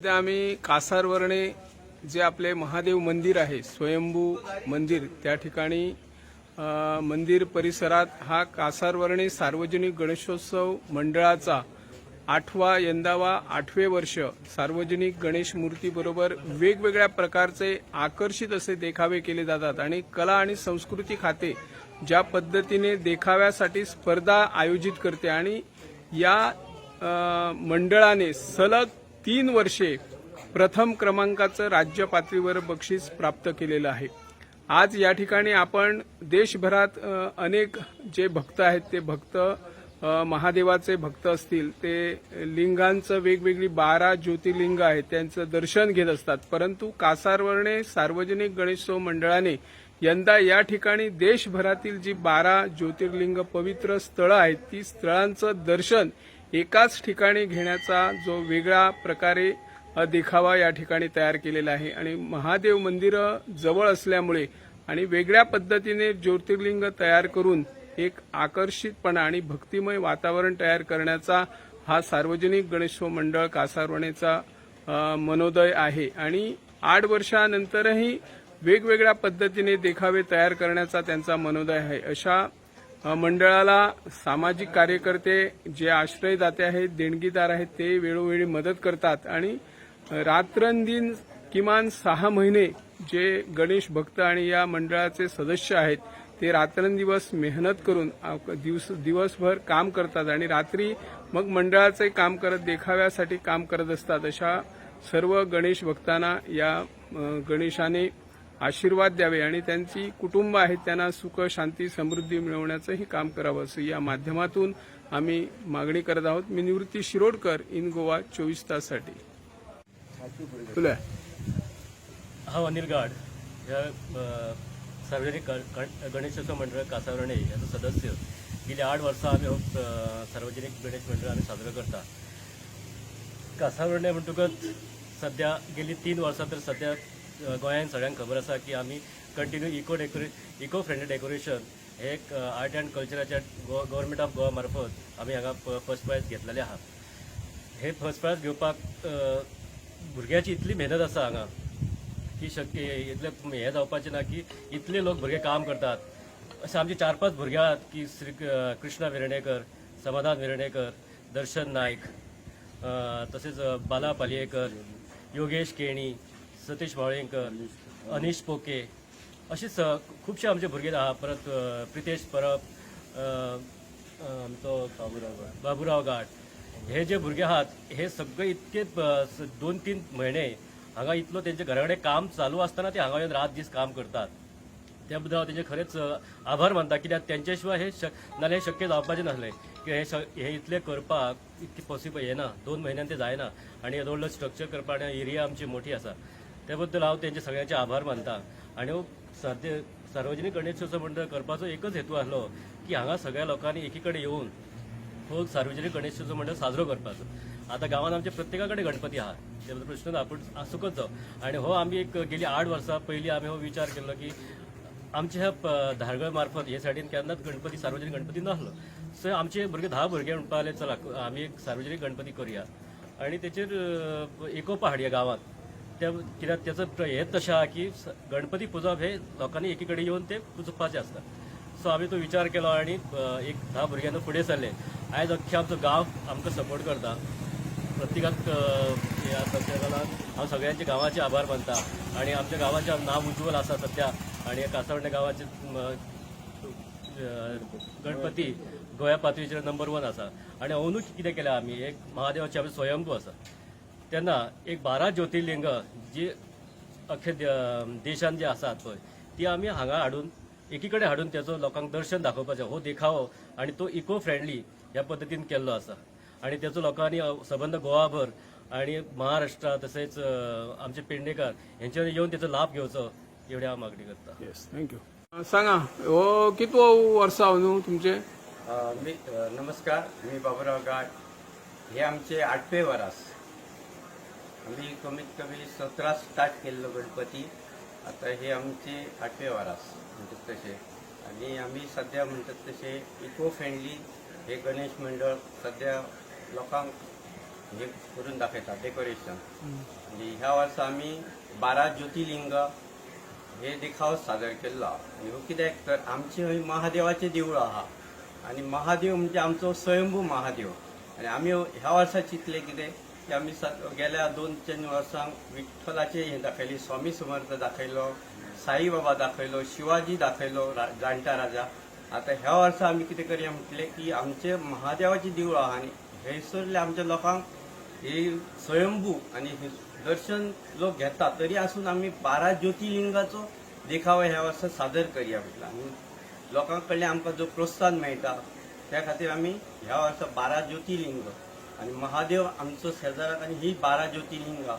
सध्या आम्ही कासारवर्णे जे आपले महादेव मंदिर आहे स्वयंभू मंदिर त्या ठिकाणी मंदिर परिसरात हा कासारवर्णे सार्वजनिक गणेशोत्सव मंडळाचा आठवा यंदावा आठवे वर्ष सार्वजनिक गणेश मूर्तीबरोबर वेगवेगळ्या प्रकारचे आकर्षित असे देखावे केले जातात आणि कला आणि संस्कृती खाते ज्या पद्धतीने देखाव्यासाठी स्पर्धा आयोजित करते आणि या मंडळाने सलग तीन वर्षे प्रथम क्रमांकाचं राज्य पातळीवर बक्षीस प्राप्त केलेलं आहे. आज या ठिकाणी आपण देशभरात अनेक जे भक्त आहेत ते भक्त महादेवाचे भक्त असतील ते लिंगांचं वेगवेगळी बारा ज्योतिर्लिंग आहेत त्यांचं दर्शन घेत असतात. परंतु कासारवर्णे सार्वजनिक गणेशोत्सव मंडळाने यंदा या ठिकाणी देशभरातील जी बारा ज्योतिर्लिंग पवित्र स्थळं आहेत ती स्थळांचं दर्शन एकाच ठिकाणी घेण्याचा जो वेगळा प्रकारे देखावा या ठिकाणी तयार केलेला आहे. आणि महादेव मंदिरं जवळ असल्यामुळे आणि वेगळ्या पद्धतीने ज्योतिर्लिंग तयार करून एक आकर्षितपणा आणि भक्तिमय वातावरण तयार करण्याचा हा सार्वजनिक गणेशोत्सव मंडळ कासारवणेचा मनोदय आहे. आणि आठ वर्षानंतरही वेगवेगळ्या पद्धतीने देखावे तयार करण्याचा त्यांचा मनोदय आहे. अशा मंडळाला सामाजिक कार्यकर्ते जे आश्रयदाते आहेत देणगीदार आहेत ते वेळोवेळी मदत करतात आणि रात्रंदिन किमान सहा महिने जे गणेश भक्त आणि या मंडळाचे सदस्य आहेत ते रात्रंदिवस मेहनत करून दिवस दिवसभर काम करतात आणि रात्री मग मंडळाचे काम करत देखाव्यासाठी काम करत असतात. अशा सर्व गणेश भक्तांना या गणेशाने आशीर्वाद द्यावे आणि त्यांची कुटुंब आहेत त्यांना सुख शांती समृद्धी मिळवण्याचंही काम करावं असं या माध्यमातून आम्ही मागणी करत आहोत. मी निवृत्ती शिरोडकर इन गोवा चोवीस ताससाठी. तुला? हा अनिल गाड. या सार्वजनिक गणेशोत्सव मंडळ कासावरणे याचा सदस्य. गेली आठ वर्सां आमी हो सार्वजनिक गणेश मंडळ आमी साजरो करता. कासावरणे म्हणटकच सध्या गेली तीन वर्सां तर सध्या गोंयांत सगळ्यांक खबर आसा की आमी continue eco decor eco friendly decoration हे आर्ट अँड कल्चराच्या गव्हर्मेंट ऑफ गोवा मार्फत आमी हांगा फर्स्ट प्रायज घेतलेले आहा. हे फर्स्ट प्रायज घेवपाक भुरग्याची इतली मेहनत आसा हांगा की शक्य इतले हें जावपाचें ना की इतले लोक भुरगे काम करतात. अशें आमचे चार पांच भुरगे आहात की श्री कृष्णा वेर्णेकर समाधान वेर्णेकर दर्शन नायक तसेच बाला पालयेकर योगेश केणी सतीश मावळेंकर अनिश पोके अशेच स खुबशे आमचे भुरगे आहा परत प्रितेश परब आमचो बाबुराव घाट हे जे भुरगे आहात हे सगळे इतके दोन तीन महिने हांगा इतलो तेंचे घरा कडेन काम चालू आसतना ते हांगा येवन रात दीस काम करतात. त्या बद्दल हांव तेंचे खरेंच आभार मानता कित्याक तेंच्या शिवाय हे शक नाल्यार हे शक्य जावपाचें नासलें की हे हे इतले करपाक इतके पॉसिबल हे ना? दोन म्हयन्यान ते जायना. आनी येदो व्हडलो स्ट्रक्चर करपाक आनी एरिया आमची मोठी आसा त्याबद्दल हांव तेंचे सगळ्यांचे आभार मानता. आनी हो सद्य सार्वजनीक गणेशोत्सव मंडळ करपाचो एकच हेतू आसलो की हांगा सगळ्या लोकांनी एकी कडेन येवन हो सार्वजनिक गणेशोत्सव मंडळ साजरो करपाचो. आता गांवांत आमच्या प्रत्येका कडेन गणपती आहा ते प्रश्न आपूण पूण सुखच आनी हो आमी एक गेली आठ वर्सां पयलीं आमी हो विचार केल्लो की आमच्या ह्या धारगळ मार्फत हे सायडीन केन्नाच गणपती सार्वजनीक गणपती नासलो. सो आमचे भुरगे धा भुरगे म्हणपाले चला आमी एक सार्वजनीक गणपती करुया. आनी तेचेर एकोपा हाडया गांवांत. त्या कित्याक त्याचं प्र- हेच तशें आहा की गणपती पुजप हे लोकांनी एकी कडेन येवन ते पुजपाचें आसता सो आमी तो विचार केलो आनी एक धा भुरग्यांना फुडें सरले. आयज अख्खें आमचो गांव आमकां सपोर्ट करता. प्रत्येकाक अ, ह्या संकल्पनान हांव सगळ्यांचे गांवाचे आभार मानता. आनी आमच्या गांवाचें नांव उज्वल आसा सध्या. आनी कासावडे गांवाचे गणपती गोंया पातळीचेर नंबर वन आसा. आनी अंदूच कितें केलें आमी एक महादेवाचे आमचे स्वयंभू आसा. तेन्ना एक बारा ज्योतिर्लिंग जी अख्खे देशान जे आसात पळय ती आमी हांगा हाडून एकी कडेन हाडून त्याचो लोकांक दर्शन दाखोवपाचें हो देखावो आनी तो इको फ्रेंडली ह्या पद्दतीन केल्लो आसा. आनी तेचो लोकांनी सबंद गोवाभर आनी महाराष्ट्रा तशेंच अ, आमचे पेडणेकार हेंच्यावर येवन तेचो लाभ घेवचो एवढी हांव मागणी करता. येस थँक्यू सांगा हो कितवो वर्सा न्हू तुमचे? नमस्कार मी बाबूराव गाड हे आमचे आठवे वरास आम्ही कमीत कमी सतरा स्टार्ट केल्लो गणपती. आता हे आमचे आठवे वरास म्हणतात तसे. आणि आम्ही सध्या म्हणतात तसे इको फ्रेंडली हे गणेश मंडळ सध्या लोकांक हे करून दाखयता डेकोरेशन आणि ह्या वर्सा आमी बारा ज्योतिर्लिंग हे देखाव सादर केल्लो. आनी हो कित्याक तर आमचे हय महादेवाचें देवूळ आहा. आनी महादेव म्हणजे आमचो स्वयंभू महादेव. आनी आमी ह्या वर्सा चिंतले कितें? की आमी स- गेल्या दोन तीन वर्सांक विठ्ठलाचे हे दाखयले स्वामी समर्थ दाखयलो साईबाबा दाखयलो शिवाजी दाखयलो जाणटा राजा. आता ह्या वर्सा आमी कितें करया म्हटलें की आमचे महादेवाचें देवूळ आहा आनी हैसरले आमच्या लोकांक हे स्वयंभू आणि हे दर्शन लोक घेतात तरी आसून आम्ही बारा ज्योतिर्लिंगाचो देखावो ह्या वर्सा सादर करया म्हटलं. आणि लोकां कडल्यान आमकां जो प्रोत्साहन मेळटा त्या खातीर आमी ह्या वर्सा बारा ज्योतिर्लिंग आणि महादेव आमचो शेजाराक आनी ही बारा ज्योतिर्लिंगां.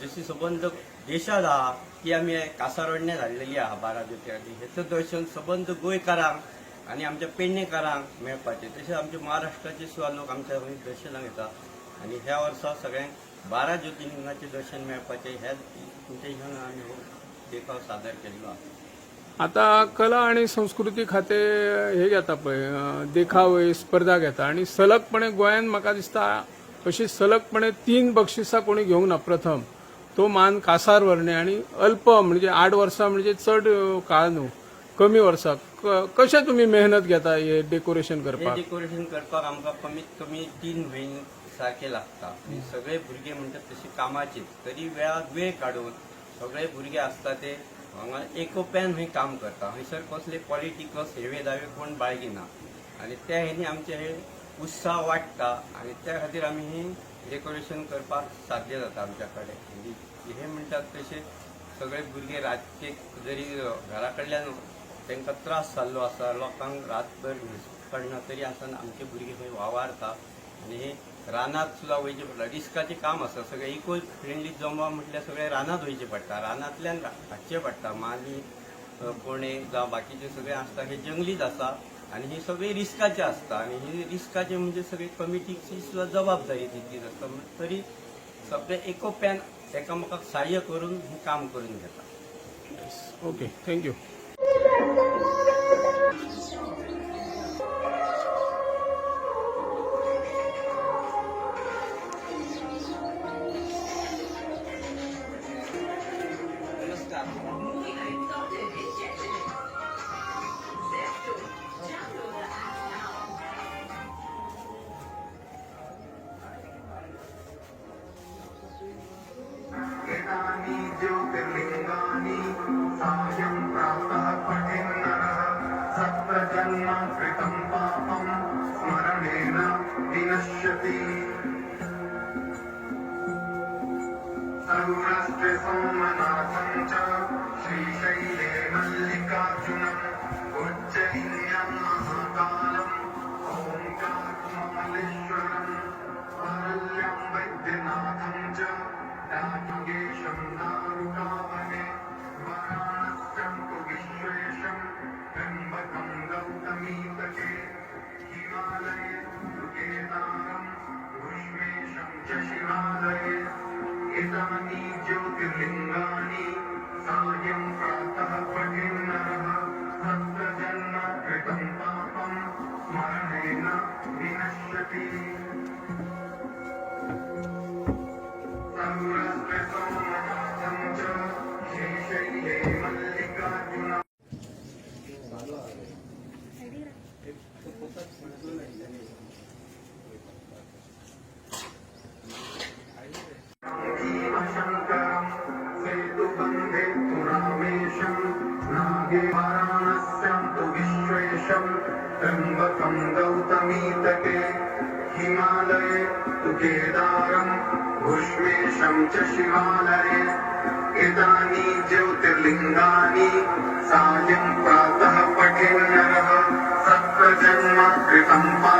जशी सबंद देशात आहा ती आमी कासारवण्या झालेली आहा बारा ज्योतिर्लिंग. हेचं दर्शन सबंद गोंयकारांक आनी आमच्या पेडणेकारांक मेळपाचें. तशेंच आमच्या महाराष्ट्राचे सुद्दां लोक आमच्या दर्शनाक येतात आनी ह्या वर्सा सगळ्यांक बारा ज्योतिर्लिंगाचें दर्शन मेळपाचें. ह्या इंटेन्शन आमी हो देखाव सादर केल्लो आसा आता कला आणि संस्कृती खाते हे घेता पळय देखावे स्पर्धा घेता. आणि सलगपणे गोंयान म्हाका दिसता अशी सलगपणे तीन बक्षिसां कोणी घेवंक ना प्रथम तो मान कासार वर्णे आणि अल्प म्हणजे आठ वर्सां म्हणजे चड काळ न्हू कमी वर्सां क- कशें तुमी मेहनत घेता हे डेकोरेशन करपाक? डेकोरेशन करपाक आमकां कमीत कमी तीन म्हयने सारखे लागता. आनी सगळे भुरगे म्हणटात तशे कामाचे तरी वेळात वेळ काडून सगळे भुरगे आसता ते हांगा एकोप्यान थंय काम करता। हंयसर कसले पॉलिटिकल हेवे दावे कोण बाळगिना। आनी त्या हेणी आमचे हे उत्साह वाडटा आनी त्या खातीर आमी ही डेकोरेशन करपाक साध्य जाता आमच्या कडेन म्हणजे हे म्हणटात तशें सगळे भुरगे रातचे जरी घरा कडल्यान तांकां त्रास जाल्लो आसा लोकांक रातभर न्हीद पडना तरी आसतना आमचे भुरगे थंय वावरता. आनी हे रानात सुद्दां वयचे पडटा रिस्काचें काम आसा सगळें इको फ्रेंडली जमवा म्हटल्यार सगळें रानात वयचें पडटा रानांतल्यान हाडचें पडटा माली कोणे जावं बाकीचे सगळे आसता हे जंगलीच आसा आनी ही सगळी रिस्काचे आसता आनी हे रिस्काचे म्हणजे सगळी कमिटीची सुद्दां जबाबदारी तितलीच आसता तरी सगळे एकोप्यान एकामेकाक सहाय्य करून हे काम करून घेता okay thank you to thee. Saruraste Somana Santa, Sri Shaile Mallikarjuna be. भुष्मेशं शिवालये इदानी ज्योतिर्लिङ्गानि सायं प्रातः पठेन्नरः सप्तजन्म कृतं पा